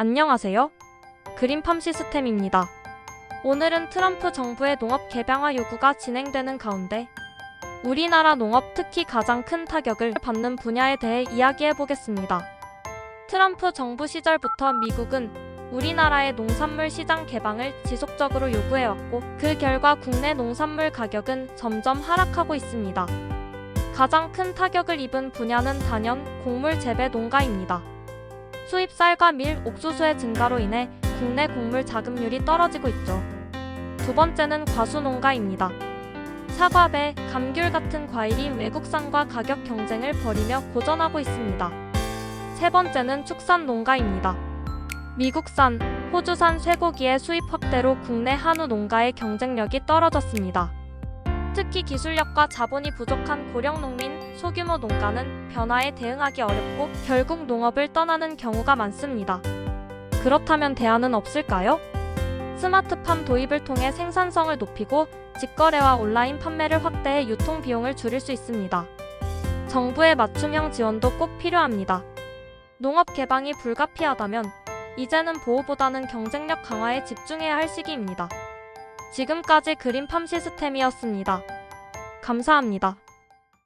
안녕하세요. 그린팜 시스템입니다. 오늘은 트럼프 정부의 농업 개방화 요구가 진행되는 가운데 우리나라 농업 특히 가장 큰 타격을 받는 분야에 대해 이야기해 보겠습니다. 트럼프 정부 시절부터 미국은 우리나라의 농산물 시장 개방을 지속적으로 요구해왔고 그 결과 국내 농산물 가격은 점점 하락하고 있습니다. 가장 큰 타격을 입은 분야는 단연 곡물 재배 농가입니다. 수입 쌀과 밀, 옥수수의 증가로 인해 국내 곡물 자급률이 떨어지고 있죠. 두 번째는 과수 농가입니다. 사과, 배, 감귤 같은 과일이 외국산과 가격 경쟁을 벌이며 고전하고 있습니다. 세 번째는 축산 농가입니다. 미국산, 호주산 쇠고기의 수입 확대로 국내 한우 농가의 경쟁력이 떨어졌습니다. 특히 기술력과 자본이 부족한 고령 농민, 소규모 농가는 변화에 대응하기 어렵고 결국 농업을 떠나는 경우가 많습니다. 그렇다면 대안은 없을까요? 스마트팜 도입을 통해 생산성을 높이고 직거래와 온라인 판매를 확대해 유통 비용을 줄일 수 있습니다. 정부의 맞춤형 지원도 꼭 필요합니다. 농업 개방이 불가피하다면 이제는 보호보다는 경쟁력 강화에 집중해야 할 시기입니다. 지금까지 그린팜 시스템이었습니다. 감사합니다.